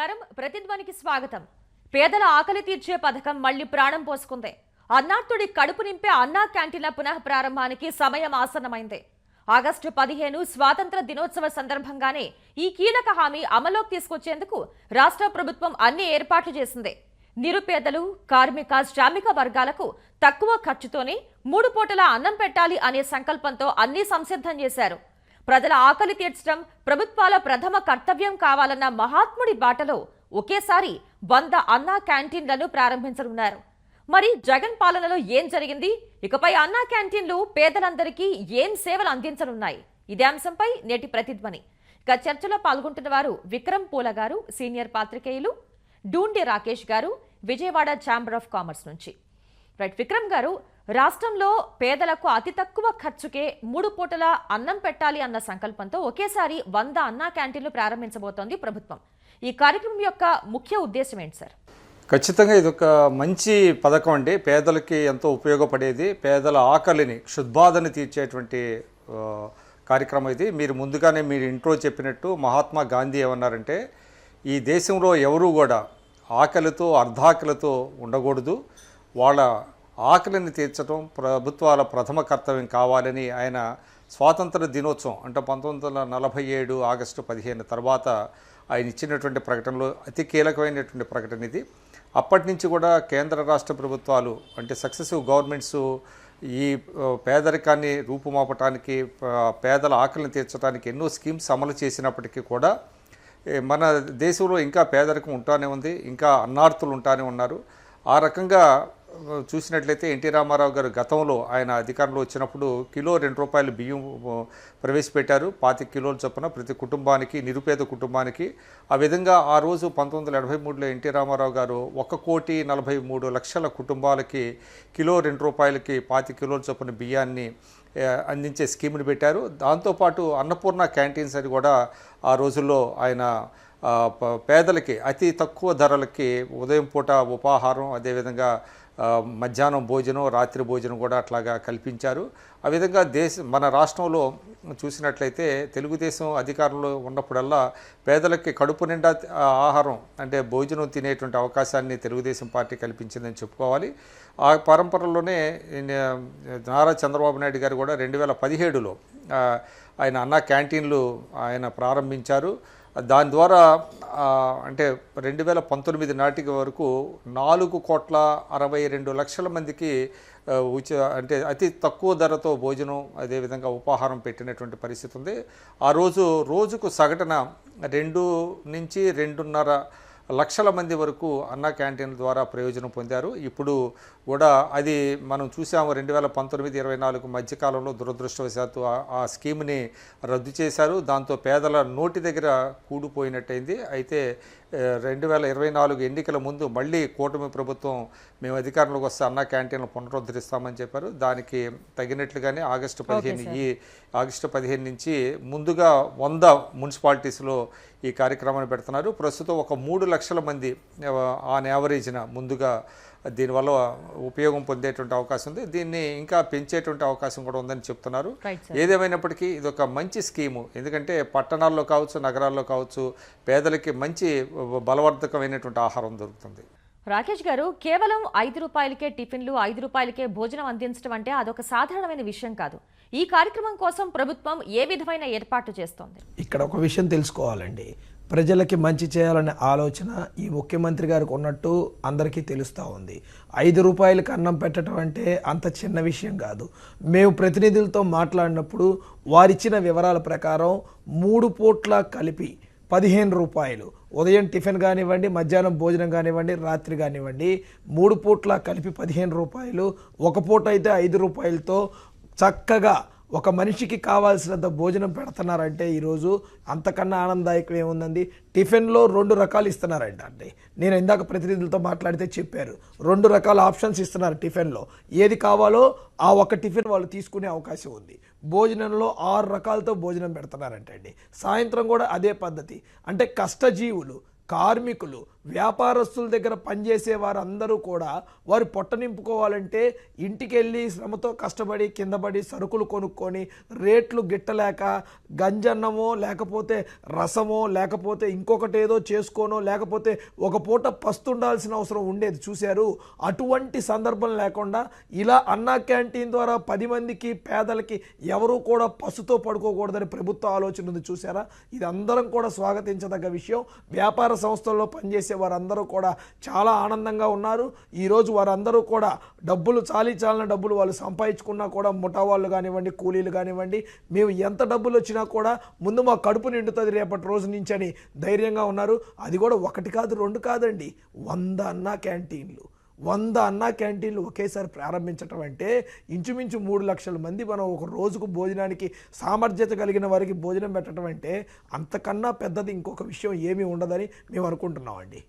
నమస్కారం. ప్రతిధ్వనికి స్వాగతం. పేదల ఆకలి తీర్చే పథకం మళ్ళీ ప్రాణం పోసుకుంది. అన్నార్థుడి కడుపు నింపే అన్నా క్యాంటీన్ల పునః ప్రారంభానికి సమయం ఆసన్నమైంది. ఆగస్టు పదిహేను స్వాతంత్ర దినోత్సవ సందర్భంగానే ఈ కీలక హామీ అమలులోకి తీసుకొచ్చేందుకు రాష్ట్ర ప్రభుత్వం అన్ని ఏర్పాట్లు చేసింది. నిరుపేదలు కార్మిక శ్రామిక వర్గాలకు తక్కువ ఖర్చుతోనే మూడు పూటల అన్నం పెట్టాలి అనే సంకల్పంతో అన్ని సంసిద్ధం చేశారు. ప్రజల ఆకలి తీర్చడం ప్రభుత్వాల ప్రథమ కర్తవ్యం కావాలన్న మహాత్ముడి బాటలో ఒకేసారి వంద అన్నా క్యాంటీన్లను ప్రారంభించనున్నారు. మరి జగన్ పాలనలో ఏం జరిగింది? ఇకపై అన్నా క్యాంటీన్లు పేదలందరికీ ఏం సేవలు అందించనున్నాయి? ఇదే అంశంపై నేటి ప్రతిధ్వని. ఇక చర్చలో పాల్గొంటున్న వారు విక్రమ్ పూల గారు సీనియర్ పాత్రికేయులు డూండి రాకేష్ గారు విజయవాడ ఛాంబర్ ఆఫ్ కామర్స్ నుంచి. రైట్ విక్రమ్ గారు రాష్ట్రంలో పేదలకు అతి తక్కువ ఖర్చుకే మూడు పూటల అన్నం పెట్టాలి అన్న సంకల్పంతో ఒకేసారి వంద అన్నా క్యాంటీన్లు ప్రారంభించబోతోంది ప్రభుత్వం. ఈ కార్యక్రమం యొక్క ముఖ్య ఉద్దేశం ఏంటి సార్? ఖచ్చితంగా ఇది ఒక మంచి పథకం అండి. పేదలకి ఎంతో ఉపయోగపడేది. పేదల ఆకలిని క్షుద్బాధని తీర్చేటువంటి కార్యక్రమం ఇది. మీరు ముందుగానే మీరు ఇంట్రో చెప్పినట్టు మహాత్మా గాంధీ ఏమన్నారంటే ఈ దేశంలో ఎవరూ కూడా ఆకలితో అర్ధాకలితో ఉండకూడదు. వాళ్ళ ఆకలిని తీర్చడం ప్రభుత్వాల ప్రథమ కర్తవ్యం కావాలని ఆయన స్వాతంత్ర దినోత్సవం అంటే పంతొమ్మిది వందల నలభై ఏడు ఆగస్టు పదిహేను తర్వాత ఆయన ఇచ్చినటువంటి ప్రకటనలో అతి కీలకమైనటువంటి ప్రకటన ఇది. అప్పటి నుంచి కూడా కేంద్ర రాష్ట్ర ప్రభుత్వాలు అంటే సక్సెసివ్ గవర్నమెంట్స్ ఈ పేదరికాన్ని రూపుమాపటానికి పేదల ఆకలిని తీర్చడానికి ఎన్నో స్కీమ్స్ అమలు చేసినప్పటికీ కూడా మన దేశంలో ఇంకా పేదరికం ఉంటానే ఉంది ఇంకా అన్నార్థులు ఉంటానే ఉన్నారు. ఆ రకంగా చూసినట్లయితే ఎన్టీ రామారావు గారు గతంలో ఆయన అధికారంలో వచ్చినప్పుడు కిలో రెండు రూపాయలు బియ్యం ప్రవేశపెట్టారు. పాతి కిలోల చొప్పున ప్రతి కుటుంబానికి నిరుపేద కుటుంబానికి. ఆ విధంగా ఆ రోజు పంతొమ్మిది వందల ఎనభై మూడులో ఎన్టీ రామారావు గారు ఒక కోటి నలభై మూడు లక్షల కుటుంబాలకి కిలో రెండు రూపాయలకి పాతి కిలోల చొప్పున బియ్యాన్ని అందించే స్కీమ్ని పెట్టారు. దాంతోపాటు అన్నపూర్ణ క్యాంటీన్స్ అని కూడా ఆ రోజుల్లో ఆయన పేదలకి అతి తక్కువ ధరలకి ఉదయం పూట ఉపాహారం అదేవిధంగా మధ్యాహ్నం భోజనం రాత్రి భోజనం కూడా అట్లాగా కల్పించారు. ఆ విధంగా దేశ మన రాష్ట్రంలో చూసినట్లయితే తెలుగుదేశం అధికారంలో ఉన్నప్పుడల్లా పేదలకి కడుపు నిండా ఆహారం అంటే భోజనం తినేటువంటి అవకాశాన్ని తెలుగుదేశం పార్టీ కల్పించిందని చెప్పుకోవాలి. ఆ పరంపరలోనే నారా చంద్రబాబు నాయుడు గారు కూడా రెండు వేల పదిహేడులో ఆయన అన్న క్యాంటీన్లు ఆయన ప్రారంభించారు. దాని ద్వారా అంటే రెండు వేల పంతొమ్మిది నాటికి వరకు నాలుగు కోట్ల అరవై రెండు లక్షల మందికి ఉచ అంటే అతి తక్కువ ధరతో భోజనం అదేవిధంగా ఉపాహారం పెట్టినటువంటి పరిస్థితి ఉంది. ఆ రోజు రోజుకు సగటున రెండు నుంచి రెండున్నర లక్షల మంది వరకు అన్న క్యాంటీన్ల ద్వారా ప్రయోజనం పొందారు. ఇప్పుడు కూడా అది మనం చూసాము రెండు వేల పంతొమ్మిది ఇరవై నాలుగు మధ్యకాలంలో దురదృష్టవశాత్తు ఆ- స్కీమ్ని రద్దు చేశారు. దాంతో పేదల నోటి దగ్గర కూడిపోయినట్టయింది. అయితే రెండు వేల ఇరవై నాలుగు ఎన్నికల ముందు మళ్ళీ కూటమి ప్రభుత్వం మేము అధికారంలోకి వస్తే అన్న క్యాంటీన్లు పునరుద్ధరిస్తామని చెప్పారు. దానికి తగినట్లుగానే ఆగస్టు పదిహేను ఈ ఆగస్టు పదిహేను నుంచి ముందుగా వంద మున్సిపాలిటీస్లో ఈ కార్యక్రమాన్ని పెడుతున్నారు. ప్రస్తుతం ఒక మూడు లక్షల మంది ఆన్ యావరేజ్న ముందుగా దీనివల్ల ఉపయోగం పొందేటువంటి అవకాశం ఉంది. దీన్ని ఇంకా పెంచేటువంటి అవకాశం కూడా ఉందని చెప్తున్నారు. ఏదేమైనప్పటికీ ఇది ఒక మంచి స్కీము. ఎందుకంటే పట్టణాల్లో కావచ్చు నగరాల్లో కావచ్చు పేదలకి మంచి బలవర్ధకమైనటువంటి ఆహారం దొరుకుతుంది. రాకేష్ గారు కేవలం ఐదు రూపాయలకే టిఫిన్లు ఐదు రూపాయలకే భోజనం అందించడం అంటే అదొక సాధారణమైన విషయం కాదు. ఈ కార్యక్రమం కోసం ప్రభుత్వం ఏ విధమైన ఏర్పాట్లు చేస్తోంది? ఇక్కడ ఒక విషయం తెలుసుకోవాలండి. ప్రజలకి మంచి చేయాలనే ఆలోచన ఈ ముఖ్యమంత్రి గారికి ఉన్నట్టు అందరికీ తెలుస్తూ ఉంది. ఐదు రూపాయలకి అన్నం పెట్టడం అంటే అంత చిన్న విషయం కాదు. మేము ప్రతినిధులతో మాట్లాడినప్పుడు వారిచ్చిన వివరాల ప్రకారం మూడు పూట్ల కలిపి పదిహేను రూపాయలు. ఉదయం టిఫిన్ కానివ్వండి మధ్యాహ్నం భోజనం కానివ్వండి రాత్రి కానివ్వండి మూడు పూట్ల కలిపి పదిహేను రూపాయలు. ఒక పూట అయితే ఐదు రూపాయలతో చక్కగా ఒక మనిషికి కావాల్సినంత భోజనం పెడుతున్నారంటే ఈరోజు అంతకన్నా ఆనందదాయకం ఏముందండి? టిఫిన్లో రెండు రకాలు ఇస్తున్నారంట అండి. నేను ఇందాక ప్రతినిధులతో మాట్లాడితే చెప్పారు. రెండు రకాల ఆప్షన్స్ ఇస్తున్నారు టిఫిన్లో. ఏది కావాలో ఆ ఒక టిఫిన్ వాళ్ళు తీసుకునే అవకాశం ఉంది. భోజనంలో ఆరు రకాలతో భోజనం పెడుతున్నారంట అండి సాయంత్రం కూడా అదే పద్ధతి. అంటే కష్టజీవులు కార్మికులు వ్యాపారస్తుల దగ్గర పనిచేసే వారందరూ కూడా వారు పొట్ట నింపుకోవాలంటే ఇంటికి వెళ్ళి శ్రమతో కష్టపడి కిందపడి సరుకులు కొనుక్కొని రేట్లు గిట్టలేక గంజన్నమో లేకపోతే రసమో లేకపోతే ఇంకొకటి ఏదో చేసుకోనో లేకపోతే ఒక పూట పస్తుండాల్సిన అవసరం ఉండేది. చూశారు? అటువంటి సందర్భం లేకుండా ఇలా అన్నా క్యాంటీన్ ద్వారా పది మందికి పేదలకి ఎవరూ కూడా పసుతో పడుకోకూడదని ప్రభుత్వ ఆలోచన ఉంది. చూసారా ఇది అందరం కూడా స్వాగతించదగ్గ విషయం. వ్యాపార సంస్థల్లో పనిచేసే వారందరూ కూడా చాలా ఆనందంగా ఉన్నారు. ఈరోజు వారందరూ కూడా డబ్బులు చాలీ చాలిన డబ్బులు వాళ్ళు సంపాదించుకున్నా కూడా ముఠా వాళ్ళు కానివ్వండి కూలీలు కానివ్వండి మేము ఎంత డబ్బులు వచ్చినా కూడా ముందు మా కడుపు నిండుతుంది రేపటి రోజు నుంచి అని ధైర్యంగా ఉన్నారు. అది కూడా ఒకటి కాదు రెండు కాదండి. వంద అన్న క్యాంటీన్లు. వంద అన్నా క్యాంటీన్లు ఒకేసారి ప్రారంభించటం అంటే ఇంచుమించు మూడు లక్షల మంది మనం ఒక రోజుకు భోజనానికి సామర్థ్యత కలిగిన వారికి భోజనం పెట్టడం అంటే అంతకన్నా పెద్దది ఇంకొక విషయం ఏమీ ఉండదని మేము అనుకుంటున్నామండి.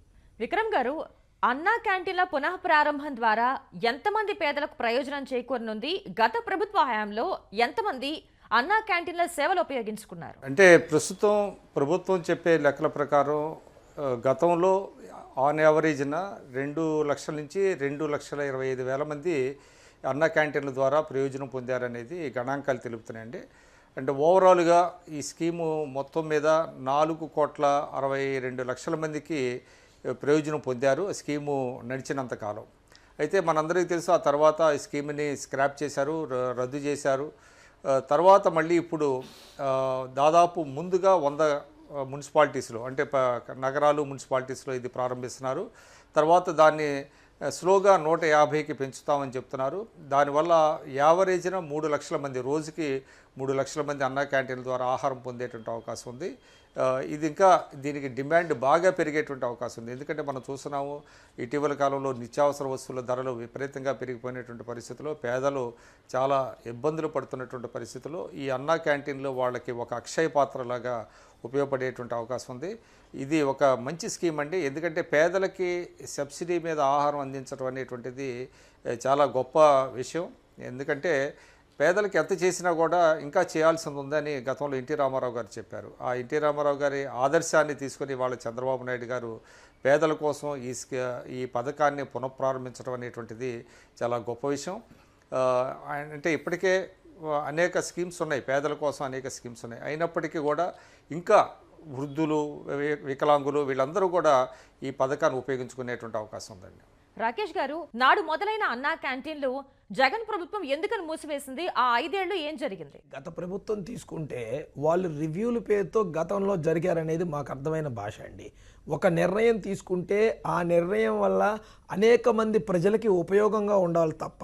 విక్రమ్ గారు అన్నా క్యాంటీన్ల పునః ప్రారంభం ద్వారా ఎంతమంది పేదలకు ప్రయోజనం చేకూరనుంది? గత ప్రభుత్వ హయాంలో ఎంతమంది అన్నా క్యాంటీన్ల సేవలు ఉపయోగించుకున్నారు? అంటే ప్రస్తుతం ప్రభుత్వం చెప్పే లెక్కల ప్రకారం గతంలో ఆన్ యావరేజ్న రెండు లక్షల నుంచి రెండు లక్షల ఇరవై ఐదు వేల మంది అన్న క్యాంటీన్ల ద్వారా ప్రయోజనం పొందారనేది గణాంకాలు తెలుపుతున్నాయండి. అంటే ఓవరాల్గా ఈ స్కీము మొత్తం మీద నాలుగు కోట్ల అరవై రెండు లక్షల మందికి ప్రయోజనం పొందారు స్కీము నడిచినంత కాలం. అయితే మనందరికీ తెలుసు ఆ తర్వాత ఈ స్కీమ్ని స్క్రాప్ చేశారు ర- రద్దు చేశారు. తర్వాత మళ్ళీ ఇప్పుడు దాదాపు ముందుగా వంద మున్సిపాలిటీస్లో అంటే నగరాలు మున్సిపాలిటీస్లో ఇది ప్రారంభిస్తున్నారు. తర్వాత దాన్ని స్లోగా నూట యాభైకి పెంచుతామని చెప్తున్నారు. దానివల్ల యావరేజ్న మూడు లక్షల మంది రోజుకి మూడు లక్షల మంది అన్నా క్యాంటీన్ల ద్వారా ఆహారం పొందేటువంటి అవకాశం ఉంది. ఇది ఇంకా దీనికి డిమాండ్ బాగా పెరిగేటువంటి అవకాశం ఉంది. ఎందుకంటే మనం చూస్తున్నాము ఇటీవల కాలంలో నిత్యావసర వస్తువుల ధరలు విపరీతంగా పెరిగిపోయినటువంటి పరిస్థితుల్లో పేదలు చాలా ఇబ్బందులు పడుతున్నటువంటి పరిస్థితుల్లో ఈ అన్నా క్యాంటీన్లో వాళ్ళకి ఒక అక్షయ పాత్రలాగా ఉపయోగపడేటువంటి అవకాశం ఉంది. ఇది ఒక మంచి స్కీమ్ అండి. ఎందుకంటే పేదలకి సబ్సిడీ మీద ఆహారం అందించడం అనేటువంటిది చాలా గొప్ప విషయం. ఎందుకంటే పేదలకు ఎంత చేసినా కూడా ఇంకా చేయాల్సింది ఉందని గతంలో ఎన్టీ రామారావు గారు చెప్పారు. ఆ ఎన్టీ రామారావు గారి ఆదర్శాన్ని తీసుకొని వాళ్ళ చంద్రబాబు నాయుడు గారు పేదల కోసం ఈ ఈ పథకాన్ని పునఃప్రారంభించడం అనేటువంటిది చాలా గొప్ప విషయం. అంటే ఇప్పటికే అనేక స్కీమ్స్ ఉన్నాయి పేదల కోసం అనేక స్కీమ్స్ ఉన్నాయి. అయినప్పటికీ కూడా ఇంకా వృద్ధులు వికలాంగులు వీళ్ళందరూ కూడా ఈ పథకాన్ని ఉపయోగించుకునేటువంటి అవకాశం ఉందండి. రాకేష్ గారు నాడు మొదలైన అన్నా క్యాంటీన్లు జగన్ ప్రభుత్వం ఎందుకని మూసివేసింది? ఆ ఐదేళ్ళు ఏం జరిగింది? గత ప్రభుత్వం తీసుకుంటే వాళ్ళు రివ్యూల పేరుతో గతంలో జరిగారనేది మాకు అర్థమైన భాష అండి. ఒక నిర్ణయం తీసుకుంటే ఆ నిర్ణయం వల్ల అనేక మంది ప్రజలకి ఉపయోగంగా ఉండాలి తప్ప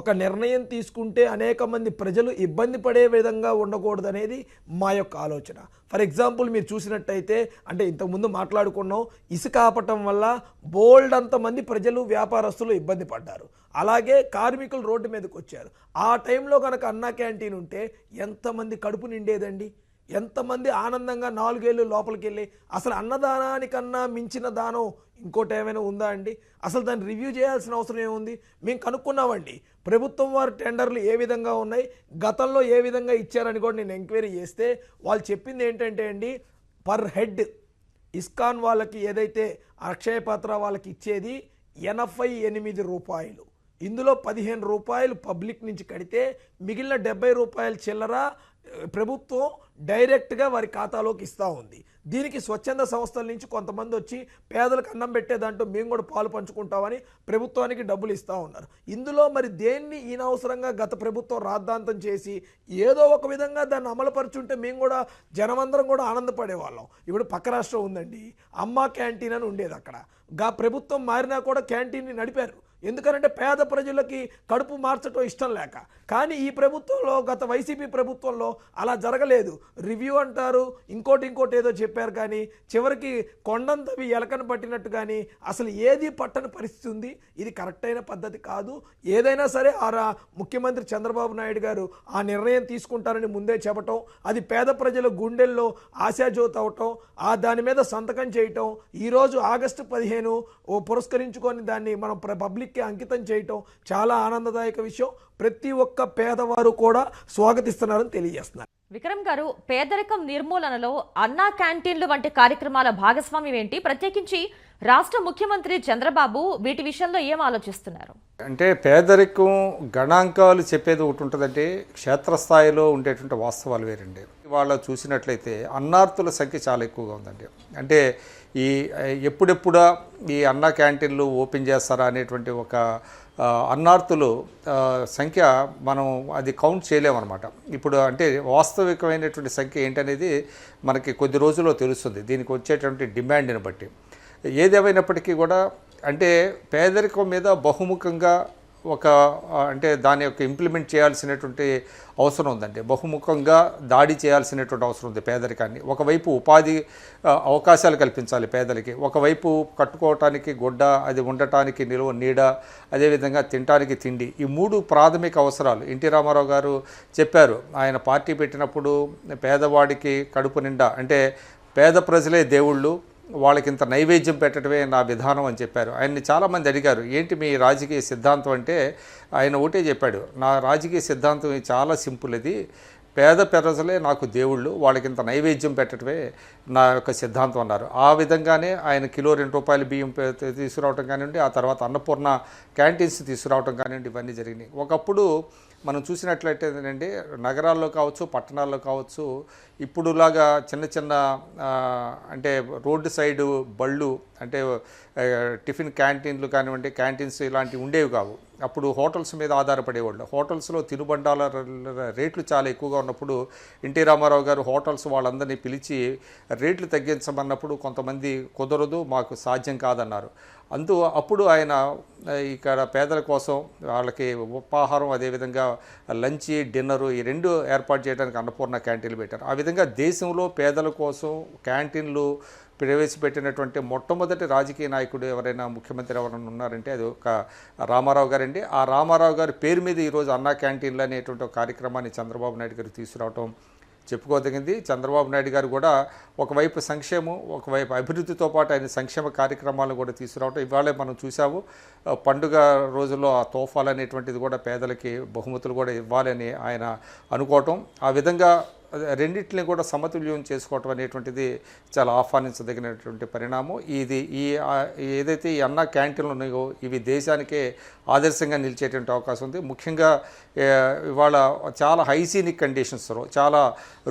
ఒక నిర్ణయం తీసుకుంటే అనేక మంది ప్రజలు ఇబ్బంది పడే విధంగా ఉండకూడదనేది మా యొక్క ఆలోచన. ఫర్ ఎగ్జాంపుల్ మీరు చూసినట్టయితే అంటే ఇంతకుముందు మాట్లాడుకున్నాం ఇసుక ఆపటం వల్ల బోల్డ్ అంతమంది ప్రజలు వ్యాపారస్తులు ఇబ్బంది పడ్డారు. అలాగే కార్మికులు రోడ్డు మీదకి వచ్చారు. ఆ టైంలో కనుక అన్నా క్యాంటీన్ ఉంటే ఎంతమంది కడుపు నిండేదండి? ఎంతమంది ఆనందంగా నాలుగేళ్ళు లోపలికి వెళ్ళి అసలు అన్నదానానికన్నా మించిన దానం ఇంకోటి ఏమైనా ఉందా అండి? అసలు దాన్ని రివ్యూ చేయాల్సిన అవసరం ఏముంది? మేము కనుక్కున్నామండి. ప్రభుత్వం వారి టెండర్లు ఏ విధంగా ఉన్నాయి? గతంలో ఏ విధంగా ఇచ్చారని కూడా నేను ఎంక్వైరీ చేస్తే వాళ్ళు చెప్పింది ఏంటంటే అండి పర్ హెడ్ ఇస్కాన్ వాళ్ళకి ఏదైతే అక్షయ పాత్ర వాళ్ళకి ఇచ్చేది ఎనభై ఎనిమిది రూపాయలు. ఇందులో పదిహేను రూపాయలు పబ్లిక్ నుంచి కడితే మిగిలిన డెబ్బై రూపాయల చిల్లర ప్రభుత్వం డైరెక్ట్గా వారి ఖాతాలోకి ఇస్తూ ఉంది. దీనికి స్వచ్ఛంద సంస్థల నుంచి కొంతమంది వచ్చి పేదలకు అన్నం పెట్టేదాంట్లో మేము కూడా పాలు పంచుకుంటామని ప్రభుత్వానికి డబ్బులు ఇస్తూ ఉన్నారు. ఇందులో మరి దేన్ని ఈనవసరంగా గత ప్రభుత్వం రాద్ధాంతం చేసి ఏదో ఒక విధంగా దాన్ని అమలుపరుచుంటే మేము కూడా జనమందరం కూడా ఆనందపడేవాళ్ళం. ఇప్పుడు పక్క రాష్ట్రం ఉందండి. అమ్మ క్యాంటీన్ అని ఉండేది అక్కడ. గా ప్రభుత్వం మారినా కూడా క్యాంటీన్ని నడిపారు. ఎందుకంటే పేద ప్రజలకి కడుపు మార్చటం ఇష్టం లేక. కానీ ఈ ప్రభుత్వంలో గత వైసీపీ ప్రభుత్వంలో అలా జరగలేదు. రివ్యూ అంటారు ఇంకోటి ఇంకోటి ఏదో చెప్పారు కానీ చివరికి కొండంతవి ఎలకను పట్టినట్టు కానీ అసలు ఏది పట్టని పరిస్థితి ఉంది? ఇది కరెక్ట్ అయిన పద్ధతి కాదు. ఏదైనా సరే ఆ ముఖ్యమంత్రి చంద్రబాబు నాయుడు గారు ఆ నిర్ణయం తీసుకుంటారని ముందే చెప్పటం అది పేద ప్రజల గుండెల్లో ఆశాజ్యోతి అవటం ఆ దాని మీద సంతకం చేయటం ఈరోజు ఆగస్టు పదిహేను ఓ పురస్కరించుకొని దాన్ని మనం పబ్లిక్ పబ్లిక్కి అంకితం చేయటం చాలా ఆనందదాయక విషయం. ప్రతి ఒక్క పేదవారు కూడా స్వాగతిస్తున్నారని తెలియజేస్తున్నారు. విక్రమ్ గారు పేదరికం నిర్మూలనలో అన్నా క్యాంటీన్లు వంటి కార్యక్రమాల భాగస్వామ్యం ఏంటి? ప్రత్యేకించి రాష్ట్ర ముఖ్యమంత్రి చంద్రబాబు వీటి విషయంలో ఏం ఆలోచిస్తున్నారు? అంటే పేదరికం గణాంకాలు చెప్పేది ఒకటి ఉంటుందంటే క్షేత్రస్థాయిలో ఉండేటువంటి వాస్తవాలు వేరండి. వాళ్ళు చూసినట్లయితే అన్నార్తుల సంఖ్య చాలా ఎక్కువగా ఉందండి. అంటే ఈ ఎప్పుడెప్పుడా ఈ అన్న క్యాంటీన్లు ఓపెన్ చేస్తారా అనేటువంటి ఒక అన్నార్థులు అన్నార్తులు సంఖ్య మనం అది కౌంట్ చేయలేమన్నమాట. ఇప్పుడు అంటే వాస్తవికమైనటువంటి సంఖ్య ఏంటనేది మనకి కొద్ది రోజుల్లో తెలుస్తుంది. దీనికి వచ్చేటువంటి డిమాండ్ని బట్టి. ఏదేమైనప్పటికీ కూడా అంటే పేదరికం మీద బహుముఖంగా ఒక అంటే దాని యొక్క ఇంప్లిమెంట్ చేయాల్సినటువంటి అవసరం ఉందండి. బహుముఖంగా దాడి చేయాల్సినటువంటి అవసరం ఉంది పేదరికాన్ని. ఒకవైపు ఉపాధి అవకాశాలు కల్పించాలి పేదలకి. ఒకవైపు కట్టుకోవటానికి గుడ్డ అది ఉండటానికి నిలువ నీడ అదేవిధంగా తినటానికి తిండి. ఈ మూడు ప్రాథమిక అవసరాలు. ఎన్టీ రామారావు గారు చెప్పారు ఆయన పార్టీ పెట్టినప్పుడు పేదవాడికి కడుపు నిండా అంటే పేద ప్రజలే దేవుళ్ళు వాళ్ళకి ఇంత నైవేద్యం పెట్టడమే నా విధానం అని చెప్పారు. ఆయన్ని చాలామంది అడిగారు ఏంటి మీ రాజకీయ సిద్ధాంతం? అంటే ఆయన ఒకటే చెప్పాడు నా రాజకీయ సిద్ధాంతం చాలా సింపుల్ ఇది. పేద ప్రజలే నాకు దేవుళ్ళు వాళ్ళకి ఇంత నైవేద్యం పెట్టడమే నా యొక్క సిద్ధాంతం అన్నారు. ఆ విధంగానే ఆయన కిలో రెండు రూపాయలు బియ్యం పే- తీసుకురావటం కానివ్వండి ఆ తర్వాత అన్నపూర్ణ క్యాంటీన్స్ తీసుకురావటం కానివ్వండి ఇవన్నీ జరిగినాయి. ఒకప్పుడు మనం చూసినట్లయితే ఏంటంటే నగరాల్లో కావచ్చు పట్టణాల్లో కావచ్చు ఇప్పుడులాగా చిన్న చిన్న అంటే రోడ్డు సైడు బళ్ళు అంటే టిఫిన్ క్యాంటీన్లు కానివ్వండి క్యాంటీన్స్ ఇలాంటివి ఉండేవి కావు. అప్పుడు హోటల్స్ మీద ఆధారపడేవాళ్ళు. హోటల్స్లో తినుబండాల రేట్లు చాలా ఎక్కువగా ఉన్నప్పుడు ఎన్టీ రామారావు గారు హోటల్స్ వాళ్ళందరినీ పిలిచి రేట్లు తగ్గించమన్నప్పుడు కొంతమంది కుదరదు మాకు సాధ్యం కాదన్నారు. అందు అప్పుడు ఆయన ఇక్కడ పేదల కోసం వాళ్ళకి ఉపాహారం అదేవిధంగా లంచ్ డిన్నరు ఈ రెండు ఏర్పాటు చేయడానికి అన్నపూర్ణ క్యాంటీన్లు పెట్టారు. ఆ విధంగా దేశంలో పేదల కోసం క్యాంటీన్లు ప్రవేశపెట్టినటువంటి మొట్టమొదటి రాజకీయ నాయకుడు ఎవరైనా ముఖ్యమంత్రి ఎవరైనా ఉన్నారంటే అది ఒక రామారావు గారండి. ఆ రామారావు గారి పేరు మీద ఈరోజు అన్నా క్యాంటీన్లు అనేటువంటి కార్యక్రమాన్ని చంద్రబాబు నాయుడు గారు తీసుకురావటం చెప్పుకోదగింది. చంద్రబాబు నాయుడు గారు కూడా ఒకవైపు సంక్షేమం ఒకవైపు అభివృద్ధితో పాటు ఆయన సంక్షేమ కార్యక్రమాలను కూడా తీసుకురావటం ఇవాళే మనం చూసాము పండుగ రోజుల్లో ఆ తోఫాలు అనేటువంటిది కూడా పేదలకి బహుమతులు కూడా ఇవ్వాలని ఆయన అనుకోవటం. ఆ విధంగా రెండింటిని కూడా సమతుల్యం చేసుకోవటం అనేటువంటిది చాలా ఆహ్వానించదగినటువంటి పరిణామం. ఇది ఈ ఏదైతే ఈ అన్న క్యాంటీన్లు ఉన్నాయో ఇవి దేశానికే ఆదర్శంగా నిలిచేటువంటి అవకాశం ఉంది. ముఖ్యంగా ఇవాళ చాలా హైజీనిక్ కండిషన్స్లో చాలా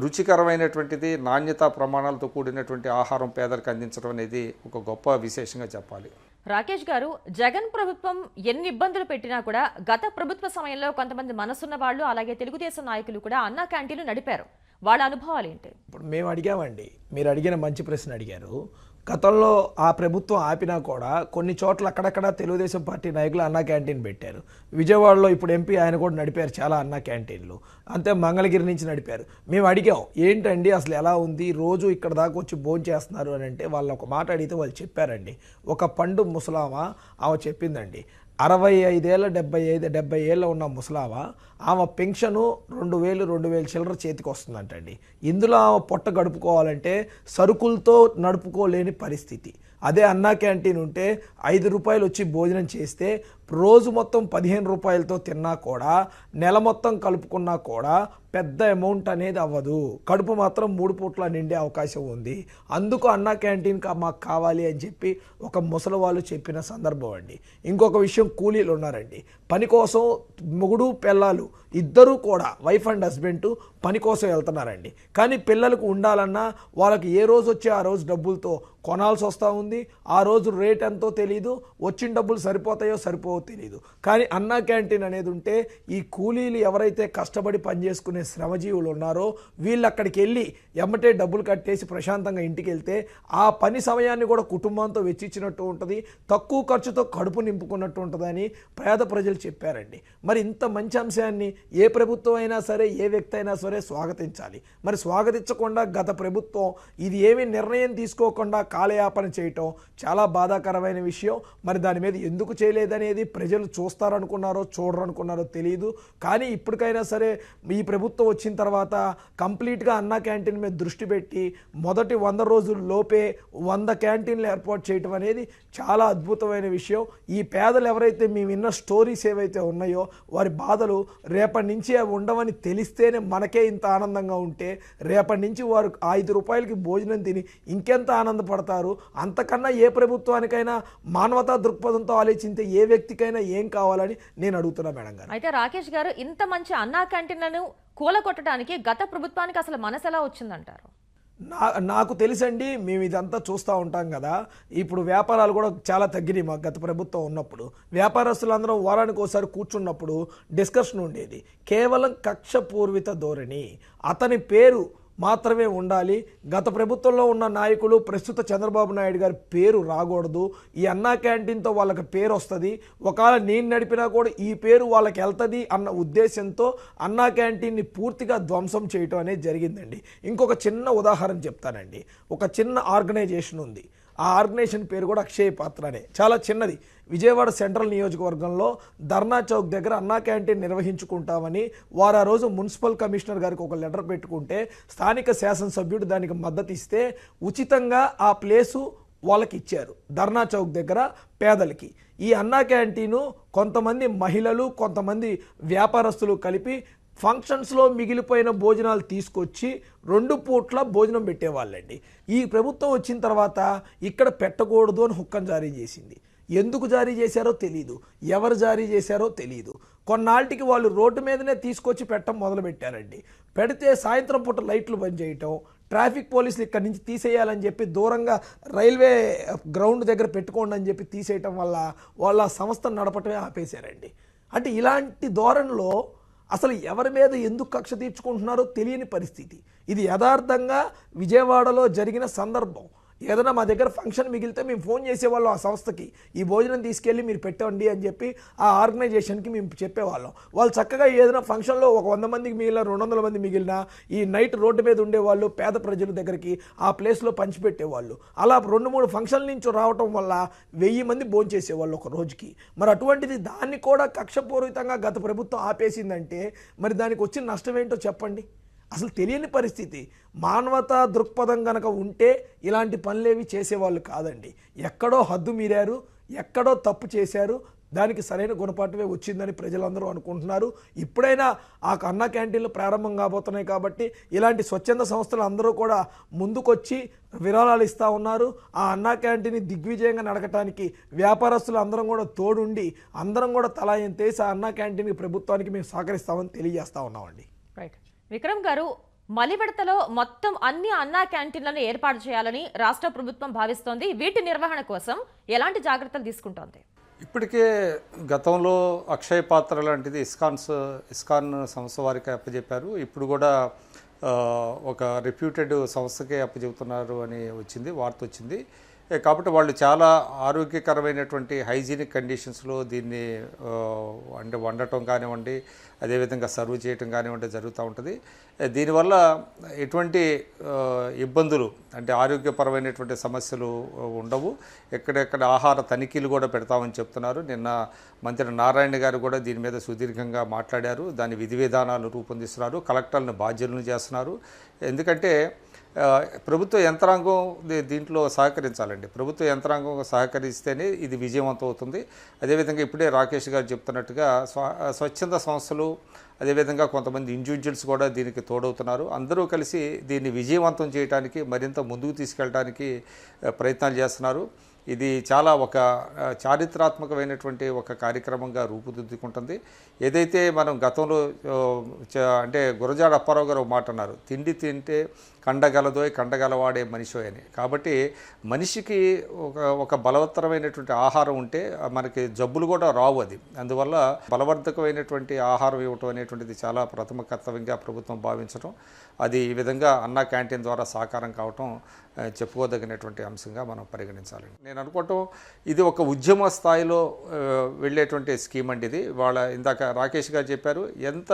రుచికరమైనటువంటిది నాణ్యతా ప్రమాణాలతో కూడినటువంటి ఆహారం పేదలకు అందించడం అనేది ఒక గొప్ప విశేషంగా చెప్పాలి. రాకేష్ గారు జగన్ ప్రభుత్వం ఎన్ని ఇబ్బందులు పెట్టినా కూడా గత ప్రభుత్వ సమయంలో కొంతమంది మనసున్న వాళ్ళు అలాగే తెలుగుదేశం నాయకులు కూడా అన్నా క్యాంటీన్లు నడిపారు. వాళ్ళ అనుభవాలు ఏంటి? ఇప్పుడు మేము అడిగామండి. మీరు అడిగిన మంచి ప్రశ్న అడిగారు. గతంలో ఆ ప్రభుత్వం ఆపినా కూడా కొన్ని చోట్ల అక్కడక్కడ తెలుగుదేశం పార్టీ నాయకులు అన్నా క్యాంటీన్ పెట్టారు. విజయవాడలో ఇప్పుడు ఎంపీ ఆయన కూడా నడిపారు చాలా అన్నా క్యాంటీన్లు. అంతే మంగళగిరి నుంచి నడిపారు. మేము అడిగాం ఏంటండి అసలు ఎలా ఉంది? రోజు ఇక్కడ దాకా వచ్చి భోజనం చేస్తున్నారు అని అంటే వాళ్ళు ఒక మాట అడిగితే వాళ్ళు చెప్పారండి. ఒక పండు ముసలామా? ఆమె చెప్పిందండి. అరవై ఐదేళ్ళ డెబ్బై ఐదు డెబ్బై ఏళ్ళ ఉన్న ముసలావా ఆమె పెన్షను రెండు వేలు రెండు వేలు చిల్లర చేతికి వస్తుందంటండి. ఇందులో ఆమె పొట్ట గడుపుకోవాలంటే సరుకులతో నడుపుకోలేని పరిస్థితి. అదే అన్నా క్యాంటీన్ ఉంటే ఐదు రూపాయలు వచ్చి భోజనం చేస్తే రోజు మొత్తం పదిహేను రూపాయలతో తిన్నా కూడా నెల మొత్తం కలుపుకున్నా కూడా పెద్ద అమౌంట్ అనేది అవ్వదు. కడుపు మాత్రం మూడు పూట్ల నిండే అవకాశం ఉంది. అందుకు అన్నా క్యాంటీన్ మాకు కావాలి అని చెప్పి ఒక ముసలి వాళ్ళు చెప్పిన సందర్భం అండి. ఇంకొక విషయం కూలీలు ఉన్నారండి. పని కోసం మొగుడు పిల్లలు ఇద్దరూ కూడా వైఫ్ అండ్ హస్బెండ్ పని కోసం వెళ్తున్నారండి. కానీ పిల్లలకు ఉండాలన్నా వాళ్ళకి ఏ రోజు వచ్చే ఆ రోజు డబ్బులతో కొనాల్సి వస్తూ ఉంది. ఆ రోజు రేట్ ఎంతో తెలియదు వచ్చిన డబ్బులు సరిపోతాయో సరిపోదు. తెలియదు కానీ అన్నా క్యాంటీన్ అనేది ఉంటే ఈ కూలీలు ఎవరైతే కష్టపడి పనిచేసుకునే శ్రమజీవులు ఉన్నారో వీళ్ళు అక్కడికి వెళ్ళి ఎమ్మటే డబ్బులు కట్టేసి ప్రశాంతంగా ఇంటికి వెళ్తే ఆ పని సమయాన్ని కూడా కుటుంబంతో వెచ్చించినట్టు ఉంటుంది తక్కువ ఖర్చుతో కడుపు నింపుకున్నట్టు ఉంటుందని పేద ప్రజలు చెప్పారండి. మరి ఇంత మంచి అంశాన్ని ఏ ప్రభుత్వం అయినా సరే ఏ వ్యక్తి అయినా సరే స్వాగతించాలి. మరి స్వాగతించకుండా గత ప్రభుత్వం ఇది ఏమీ నిర్ణయం తీసుకోకుండా కాలయాపన చేయటం చాలా బాధాకరమైన విషయం. మరి దాని మీద ఎందుకు చేయలేదనేది ప్రజలు చూస్తారనుకున్నారో చూడరనుకున్నారో తెలియదు కానీ ఇప్పటికైనా సరే ఈ ప్రభుత్వం వచ్చిన తర్వాత కంప్లీట్గా అన్న క్యాంటీన్ మీద దృష్టి పెట్టి మొదటి వంద రోజుల లోపే వంద క్యాంటీన్లు ఏర్పాటు చేయటం అనేది చాలా అద్భుతమైన విషయం. ఈ పేదలు ఎవరైతే మేము విన్న స్టోరీస్ ఏవైతే ఉన్నాయో వారి బాధలు రేపటి నుంచి అవి ఉండవని తెలిస్తేనే మనకే ఇంత ఆనందంగా ఉంటే రేపటి నుంచి వారు ఐదు రూపాయలకి భోజనం తిని ఇంకెంత ఆనందపడతారు? అంతకన్నా ఏ ప్రభుత్వానికైనా మానవతా దృక్పథంతో ఆలోచించే ఏ వ్యక్తి వ్యక్తికైనా ఏం కావాలని నేను అడుగుతున్నా మేడం గారు. అయితే రాకేష్ గారు ఇంత మంచి అన్నా క్యాంటీన్లను కూలగొట్టడానికి గత ప్రభుత్వానికి అసలు మనసు ఎలా వచ్చిందంటారు? నా నాకు తెలుసండి మేము ఇదంతా చూస్తూ ఉంటాం కదా. ఇప్పుడు వ్యాపారాలు కూడా చాలా తగ్గినాయి మా గత ప్రభుత్వం ఉన్నప్పుడు. వ్యాపారస్తులందరం వారానికి ఒకసారి కూర్చున్నప్పుడు డిస్కషన్ ఉండేది. కేవలం కక్ష పూర్విత ధోరణి. అతని పేరు మాత్రమే ఉండాలి. గత ప్రభుత్వంలో ఉన్న నాయకులు ప్రస్తుత చంద్రబాబు నాయుడు గారి పేరు రాకూడదు. ఈ అన్నా క్యాంటీన్తో వాళ్ళకి పేరు వస్తుంది. ఒకవేళ నేను నడిపినా కూడా ఈ పేరు వాళ్ళకి వెళ్తుంది అన్న ఉద్దేశంతో అన్నా క్యాంటీన్ని పూర్తిగా ధ్వంసం చేయటం అనేది జరిగిందండి. ఇంకొక చిన్న ఉదాహరణ చెప్తానండి. ఒక చిన్న ఆర్గనైజేషన్ ఉంది. ఆ ఆర్గనైజేషన్ పేరు కూడా అక్షయ పాత్రనే. చాలా చిన్నది. విజయవాడ సెంట్రల్ నియోజకవర్గంలో ధర్నా చౌక్ దగ్గర అన్నా క్యాంటీన్ నిర్వహించుకుంటామని వారు ఆ రోజు మున్సిపల్ కమిషనర్ గారికి ఒక లెటర్ పెట్టుకుంటే స్థానిక శాసనసభ్యుడు దానికి మద్దతు ఇస్తే ఉచితంగా ఆ ప్లేసు వాళ్ళకి ఇచ్చారు ధర్నా చౌక్ దగ్గర పేదలకి. ఈ అన్నా క్యాంటీను కొంతమంది మహిళలు కొంతమంది వ్యాపారస్తులు కలిపి ఫంక్షన్స్లో మిగిలిపోయిన భోజనాలు తీసుకొచ్చి రెండు పూట్ల భోజనం పెట్టేవాళ్ళండి. ఈ ప్రభుత్వం వచ్చిన తర్వాత ఇక్కడ పెట్టకూడదు అని హుక్కం జారీ చేసింది. ఎందుకు జారీ చేశారో తెలియదు ఎవరు జారీ చేశారో తెలియదు కొన్నాళ్ళకి వాళ్ళు రోడ్డు మీదనే తీసుకొచ్చి పెట్టడం మొదలుపెట్టారండి. పెడితే సాయంత్రం పూట లైట్లు బంద్ చేయటం ట్రాఫిక్ పోలీసులు ఇక్కడ నుంచి తీసేయాలని చెప్పి దూరంగా రైల్వే గ్రౌండ్ దగ్గర పెట్టుకోండి అని చెప్పి తీసేయటం వల్ల వాళ్ళ సంస్థను నడపటమే ఆపేశారండి. అంటే ఇలాంటి ధోరణిలో అసలు ఎవరి మీద ఎందుకు కక్ష తీర్చుకుంటున్నారో తెలియని పరిస్థితి. ఇది యథార్థంగా విజయవాడలో జరిగిన సందర్భం. ఏదైనా మా దగ్గర ఫంక్షన్ మిగిలితే మేము ఫోన్ చేసేవాళ్ళం ఆ సంస్థకి. ఈ భోజనం తీసుకెళ్ళి మీరు పెట్టండి అని చెప్పి ఆ ఆర్గనైజేషన్కి మేము చెప్పేవాళ్ళం. వాళ్ళు చక్కగా ఏదైనా ఫంక్షన్లో ఒక వంద మందికి మిగిలిన రెండు వందల మంది మిగిలిన ఈ నైట్ రోడ్డు మీద ఉండేవాళ్ళు పేద ప్రజల దగ్గరికి ఆ ప్లేస్లో పంచిపెట్టేవాళ్ళు. అలా రెండు మూడు ఫంక్షన్ల నుంచి రావటం వల్ల వెయ్యి మంది భోంచేసేవాళ్ళు ఒక రోజుకి. మరి అటువంటిది దాన్ని కూడా కక్షపూరితంగా గత ప్రభుత్వం ఆపేసిందంటే మరి దానికి వచ్చిన నష్టం ఏంటో చెప్పండి. అసలు తెలియని పరిస్థితి. మానవతా దృక్పథం కనుక ఉంటే ఇలాంటి పనులేవి చేసేవాళ్ళు కాదండి. ఎక్కడో హద్దు మీరారు ఎక్కడో తప్పు చేశారు దానికి సరైన గుణపాఠమే వచ్చిందని ప్రజలందరూ అనుకుంటున్నారు. ఇప్పుడైనా ఆ కన్నా క్యాంటీన్లు ప్రారంభం కాబోతున్నాయి కాబట్టి ఇలాంటి స్వచ్ఛంద సంస్థలు అందరూ కూడా ముందుకొచ్చి విరాళాలు ఇస్తూ ఉన్నారు. ఆ అన్నా క్యాంటీన్ దిగ్విజయంగా నడకటానికి వ్యాపారస్తులు అందరం కూడా తోడుండి అందరం కూడా తలా ఎంతేసి ఆ అన్నా క్యాంటీన్కి ప్రభుత్వానికి మేము సహకరిస్తామని తెలియజేస్తూ ఉన్నామండి. విక్రమ్ గారు మలిబెడతలో మొత్తం అన్ని అన్నా క్యాంటీన్లను ఏర్పాటు చేయాలని రాష్ట్ర ప్రభుత్వం భావిస్తోంది. వీటి నిర్వహణ కోసం ఎలాంటి జాగ్రత్తలు తీసుకుంటోంది? ఇప్పటికే గతంలో అక్షయ పాత్ర లాంటిది ఇస్కాన్స్ ఇస్కాన్ సంస్థ వారికి అప్పచెప్పారు ఇప్పుడు కూడా ఒక రిప్యూటెడ్ సంస్థకే అప్పచెబుతున్నారు అని వచ్చింది వార్త వచ్చింది. కాబట్టి వాళ్ళు చాలా ఆరోగ్యకరమైనటువంటి హైజీనిక్ కండిషన్స్లో దీన్ని అంటే వండటం కానివ్వండి అదేవిధంగా సర్వ్ చేయటం కానివ్వండి జరుగుతూ ఉంటుంది. దీనివల్ల ఎటువంటి ఇబ్బందులు అంటే ఆరోగ్యపరమైనటువంటి సమస్యలు ఉండవు. ఎక్కడెక్కడ ఆహార తనిఖీలు కూడా పెడతామని చెప్తున్నారు. నిన్న మంత్రి నారాయణ గారు కూడా దీని మీద సుదీర్ఘంగా మాట్లాడారు. దాని విధి విధానాలు రూపొందిస్తున్నారు. కలెక్టర్లను బాధ్యులను చేస్తున్నారు. ఎందుకంటే ప్రభుత్వ యంత్రాంగం దీంట్లో సహకరించాలండి. ప్రభుత్వ యంత్రాంగం సహకరిస్తేనే ఇది విజయవంతం అవుతుంది అదేవిధంగా ఇప్పుడే రాకేష్ గారు చెప్తున్నట్టుగా స్వ స్వచ్ఛంద సంస్థలు అదేవిధంగా కొంతమంది ఇండివిజువల్స్ కూడా దీనికి తోడవుతున్నారు. అందరూ కలిసి దీన్ని విజయవంతం చేయడానికి మరింత ముందుకు తీసుకెళ్ళడానికి ప్రయత్నాలు చేస్తున్నారు. ఇది చాలా ఒక చారిత్రాత్మకమైనటువంటి ఒక కార్యక్రమంగా రూపుదిద్దుకుంటుంది. ఏదైతే మనం గతంలో అంటే గురజాడ అప్పారావు గారు మాట అన్నారు. తిండి తింటే కండగలదోయ్ కండగలవాడే మనిషో అని. కాబట్టి మనిషికి ఒక ఒక బలవత్తరమైనటువంటి ఆహారం ఉంటే మనకి జబ్బులు కూడా రావు అది. అందువల్ల బలవర్ధకమైనటువంటి ఆహారం ఇవ్వటం అనేటువంటిది చాలా ప్రథమ కర్తవ్యంగా ప్రభుత్వం భావించడం అది ఈ విధంగా అన్నా క్యాంటీన్ ద్వారా సాకారం కావటం చెప్పుకోదగినటువంటి అంశంగా మనం పరిగణించాలి. నేను అనుకోవటం ఇది ఒక ఉద్యమ స్థాయిలో వెళ్ళేటువంటి స్కీమ్ అండి ఇది. వాళ్ళ ఇందాక రాకేష్ గారు చెప్పారు ఎంత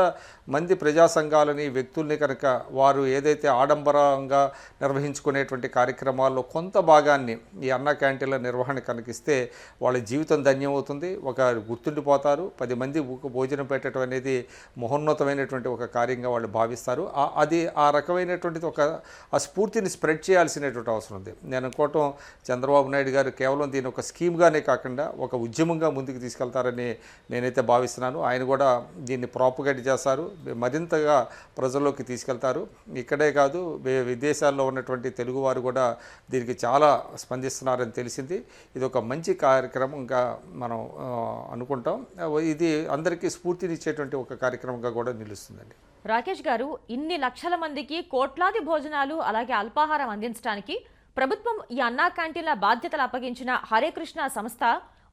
మంది ప్రజా సంఘాలని వ్యక్తుల్ని కనుక వారు ఏదైతే ఆడంబరంగా నిర్వహించుకునేటువంటి కార్యక్రమాల్లో కొంత భాగాన్ని ఈ అన్న క్యాంటీన్ల నిర్వహణ కనిపిస్తే వాళ్ళ జీవితం ధన్యమవుతుంది ఒక గుర్తుండిపోతారు. పది మంది భోజనం పెట్టడం అనేది మహోన్నతమైనటువంటి ఒక కార్యంగా వాళ్ళు భావిస్తారు. అది ఆ రకమైనటువంటిది ఒక ఆ స్ఫూర్తిని స్ప్రెడ్ చేయాల్సినటువంటి అవసరం ఉంది. నేను అనుకోవటం చంద్రబాబు నాయుడు గారు కేవలం దీని ఒక స్కీమ్గానే కాకుండా ఒక ఉద్యమంగా ముందుకు తీసుకెళ్తారని నేనైతే భావిస్తున్నాను. ఆయన కూడా దీన్ని ప్రాపగేట్ చేస్తారు. మరింతగా ప్రజల్లోకి తీసుకెళ్తారు. ఇక్కడే కాదు విదేశాల్లో ఉన్నటువంటి తెలుగువారు కూడా దీనికి చాలా స్పందిస్తున్నారని తెలిసింది. ఇది ఒక మంచి కార్యక్రమంగా మనం అనుకుంటాం. ఇది అందరికీ స్ఫూర్తినిచ్చేటువంటి ఒక కార్యక్రమంగా కూడా నిలుస్తుందండి. రాకేష్ గారు ఇన్ని లక్షల మందికి కోట్లాది భోజనాలు అలాగే అల్పాహారం అందించడానికి ప్రభుత్వం ఈ అన్నా క్యాంటీన్ల బాధ్యతలు అప్పగించిన హరే కృష్ణ సంస్థ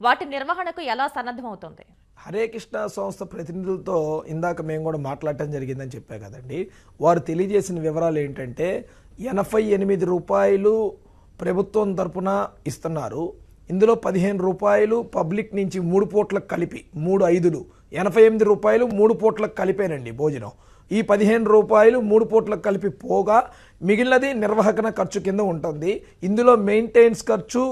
వాటి నిర్వహణకు ఎలా సన్నద్ధమవుతుంది? హరే కృష్ణ సంస్థ ప్రతినిధులతో ఇందాక మేము కూడా మాట్లాడటం జరిగిందని చెప్పా కదండి. వారు తెలియజేసిన వివరాలు ఏంటంటే ఎనభై ఎనిమిది రూపాయలు ప్రభుత్వం తరపున ఇస్తున్నారు. ఇందులో పదిహేను రూపాయలు పబ్లిక్ నుంచి మూడు పూట్లకు కలిపి మూడు ఐదులు. ఎనభై ఎనిమిది రూపాయలు మూడు పూట్లకు కలిపేనండి భోజనం. ఈ పదిహేను రూపాయలు మూడు పూట్లకు కలిపి పోగా మిగిలినది నిర్వహణ ఖర్చు కింద ఉంటుంది. ఇందులో మెయింటెనెన్స్ ఖర్చు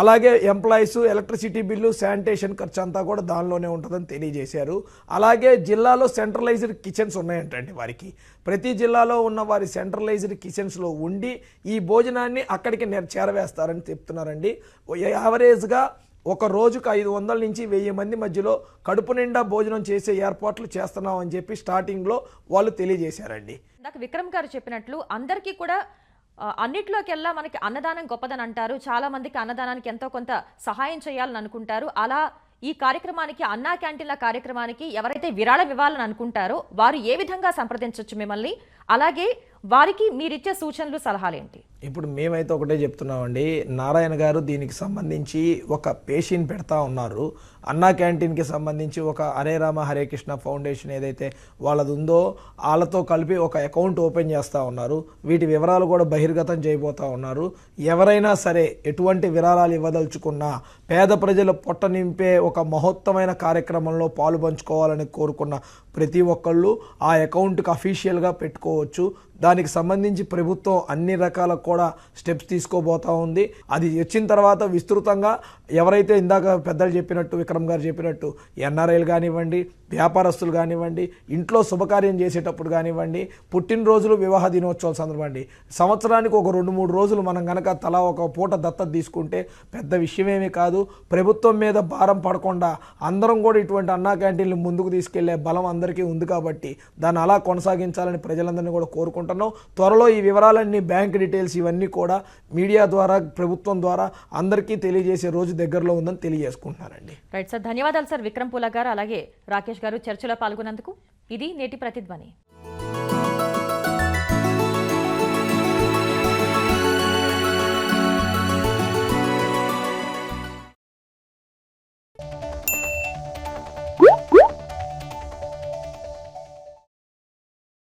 అలాగే ఎంప్లాయీస్ ఎలక్ట్రిసిటీ బిల్లు శానిటేషన్ ఖర్చు అంతా కూడా దానిలోనే ఉంటుందని తెలియజేశారు. అలాగే జిల్లాలో సెంట్రలైజ్డ్ కిచెన్స్ ఉన్నాయంటండి వారికి. ప్రతి జిల్లాలో ఉన్న వారి సెంట్రలైజ్డ్ కిచెన్స్లో ఉండి ఈ భోజనాన్ని అక్కడికి నెర చేరవేస్తారని చెప్తున్నారండి. యావరేజ్గా ఒక రోజుకు ఐదు వందల నుంచి వెయ్యి మంది మధ్యలో కడుపు నిండా భోజనం చేసే ఏర్పాట్లు చేస్తున్నాం అని చెప్పి స్టార్టింగ్లో వాళ్ళు తెలియజేశారండి. ఇందాక విక్రమ్ గారు చెప్పినట్లు అందరికీ కూడా అన్నిట్లోకెల్లా మనకి అన్నదానం గొప్పదని అంటారు. చాలా మందికి అన్నదానానికి ఎంతో కొంత సహాయం చేయాలని అనుకుంటారు. అలా ఈ కార్యక్రమానికి అన్నా క్యాంటీన్ల కార్యక్రమానికి ఎవరైతే విరాళం ఇవ్వాలని అనుకుంటారో వారు ఏ విధంగా సంప్రదించవచ్చు మిమ్మల్ని? అలాగే వారికి మీరిచ్చే సూచనలు సలహాలు ఏంటి ఇప్పుడు మేమైతే ఒకటే చెప్తున్నామండి. నారాయణ గారు దీనికి సంబంధించి ఒక పేషెంట్ పెడతా ఉన్నారు. అన్నా క్యాంటీన్కి సంబంధించి ఒక హరే రామ హరే కృష్ణ ఫౌండేషన్ ఏదైతే వాళ్ళది ఉందో వాళ్ళతో కలిపి ఒక అకౌంట్ ఓపెన్ చేస్తూ ఉన్నారు. వీటి వివరాలు కూడా బహిర్గతం చేయబోతూ ఉన్నారు. ఎవరైనా సరే ఎటువంటి విరాళాలు ఇవ్వదలుచుకున్నా పేద ప్రజల పొట్ట నింపే ఒక మహోత్తమైన కార్యక్రమంలో పాలు పంచుకోవాలని కోరుకున్న ప్రతి ఒక్కళ్ళు ఆ అకౌంట్కి అఫీషియల్గా పెట్టుకోవచ్చు. దానికి సంబంధించి ప్రభుత్వం అన్ని రకాల కూడా స్టెప్స్ తీసుకోబోతా ఉంది. అది వచ్చిన తర్వాత విస్తృతంగా ఎవరైతే ఇందాక పెద్దలు చెప్పినట్టు విక్రమ్ గారు చెప్పినట్టు ఎన్ఆర్ఐలు కానివ్వండి వ్యాపారస్తులు కానివ్వండి ఇంట్లో శుభకార్యం చేసేటప్పుడు కానివ్వండి పుట్టినరోజులు వివాహ దినోత్సవం సందర్భండి సంవత్సరానికి ఒక రెండు మూడు రోజులు మనం గనక తలా ఒక పూట దత్తత తీసుకుంటే పెద్ద విషయమేమీ కాదు. ప్రభుత్వం మీద భారం పడకుండా అందరం కూడా ఇటువంటి అన్నా క్యాంటీన్లు ముందుకు తీసుకెళ్ళే బలం అందరికీ ఉంది కాబట్టి దాన్ని అలా కొనసాగించాలని ప్రజలందరినీ కూడా కోరుకుంటున్నాం త్వరలో ఈ వివరాలన్నీ బ్యాంక్ డీటెయిల్స్ ఇవన్నీ కూడా మీడియా ద్వారా ప్రభుత్వం ద్వారా అందరికీ తెలియజేసే రోజు దగ్గరలో ఉందని తెలియజేసుకుంటున్నారండి రైట్ సార్ ధన్యవాదాలు సార్ విక్రమ్ పూల గారు అలాగే రాకేష్ గారు చర్చలో పాల్గొన్నందుకు. ఇది నేటి ప్రతిధ్వని.